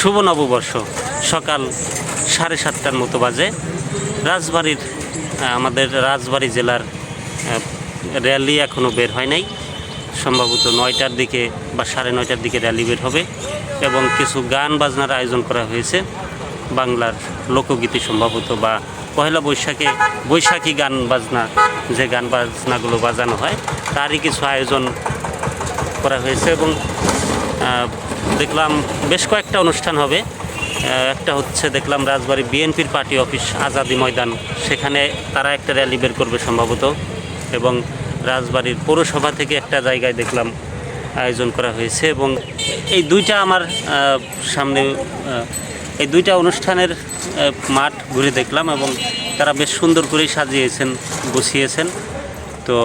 শুভ নববর্ষ। সকাল সাড়ে সাতটার মতো বাজে। রাজবাড়ির আমাদের রাজবাড়ি জেলার র্যালি এখনও বের হয় নাই। সম্ভবত নয়টার দিকে বা সাড়ে নয়টার দিকে র্যালি বের হবে এবং কিছু গান বাজনার আয়োজন করা হয়েছে। বাংলার লোকগীতি সম্ভবত বা পয়লা বৈশাখে বৈশাখী গান বাজনা, যে গান বাজনাগুলো বাজানো হয়, তারই কিছু আয়োজন করা হয়েছে এবং দেখলাম বেশ কয়েকটা অনুষ্ঠান হবে। একটা হচ্ছে দেখলাম রাজবাড়ি বিএনপির পার্টি অফিস আজাদি ময়দান। সেখানে তারা একটা র্যালি বের করবে সম্ভবত। এবং রাজবাড়ির পৌরসভা থেকে একটা জায়গায় দেখলাম আয়োজন করা হয়েছে। এবং এই দুইটা আমার সামনে এই দুইটা অনুষ্ঠানের মাঠ ঘুরে দেখলাম এবং তারা বেশ সুন্দর করেই সাজিয়েছেন, গুছিয়েছেন। তো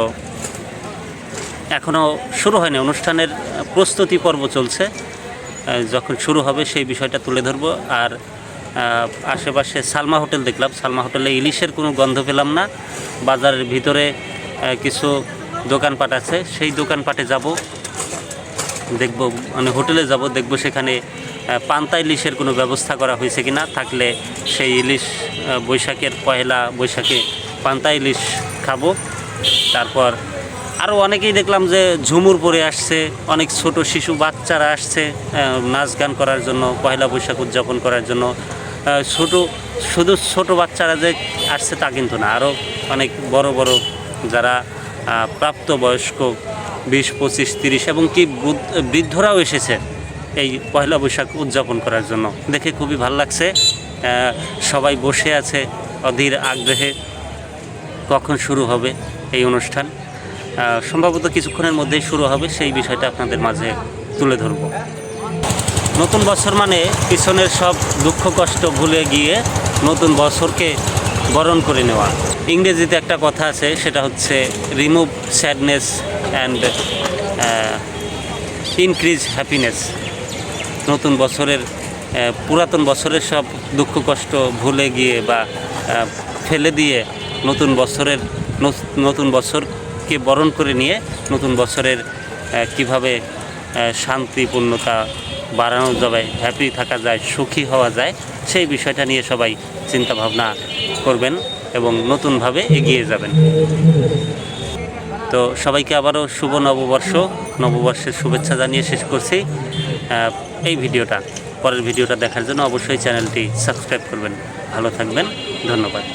এখনও শুরু হয়নি। অনুষ্ঠানের প্রস্তুতি পর্ব চলছে। যখন শুরু হবে সেই বিষয়টা তুলে ধরবো। আর আশেপাশে সালমা হোটেল দেখলাম। সালমা হোটেলে ইলিশের কোনো গন্ধ পেলাম না। বাজারের ভিতরে কিছু দোকানপাট আছে। সেই দোকানপাটে যাব। দেখব মানে হোটেলে যাব। দেখব সেখানে পান্তা ইলিশের কোনো ব্যবস্থা করা হয়েছে কি না থাকলে সেই ইলিশ বৈশাখের পয়লা বৈশাখে পান্তা ইলিশ খাব। তারপর আরও অনেকেই দেখলাম যে ঝুমুর পরে আসছে, অনেক ছোট শিশু বাচ্চারা আসছে নাচ গান করার জন্য, পয়লা বৈশাখ উদযাপন করার জন্য। ছোট, শুধু ছোট বাচ্চারা যে আসছে তা কিন্তু না আরও অনেক বড় বড় যারা প্রাপ্তবয়স্ক, বিশ, পঁচিশ, তিরিশ এবং কি বুদ্ধ- বৃদ্ধরাও এসেছে এই পয়লা বৈশাখ উদযাপন করার জন্য। দেখে খুবই ভালো লাগছে সবাই বসে আছে অধীর আগ্রহে। কখন শুরু হবে এই অনুষ্ঠান? সম্ভবত কিছুক্ষণের মধ্যেই শুরু হবে, সেই বিষয়টা আপনাদের মাঝে তুলে ধরব। নতুন বছর মানে পিছনের সব দুঃখ, কষ্ট ভুলে গিয়ে নতুন বছরকে বরণ করে নেওয়া। ইংরেজিতে একটা কথা আছে, সেটা হচ্ছে remove sadness and increase happiness নতুন বছরের পুরাতন বছরের সব দুঃখ, কষ্ট ভুলে গিয়ে বা ফেলে দিয়ে নতুন বছরের, নতুন নতুন বছরকে বরণ করে নিয়ে নতুন বছরের কীভাবে শান্তিপূর্ণতা বাড়ানো যাবে হ্যাপি থাকা যায়, সুখী হওয়া যায়, সেই বিষয়টা নিয়ে সবাই চিন্তা ভাবনা করবেন এবং নতুনভাবে এগিয়ে যাবেন। তো সবাইকে আবারও শুভ নববর্ষ, নববর্ষের শুভেচ্ছা জানিয়ে শেষ করছি। এই ভিডিওটা, পরের ভিডিওটা দেখার জন্য অবশ্যই চ্যানেলটি সাবস্ক্রাইব করবেন। ভালো থাকবেন, ধন্যবাদ।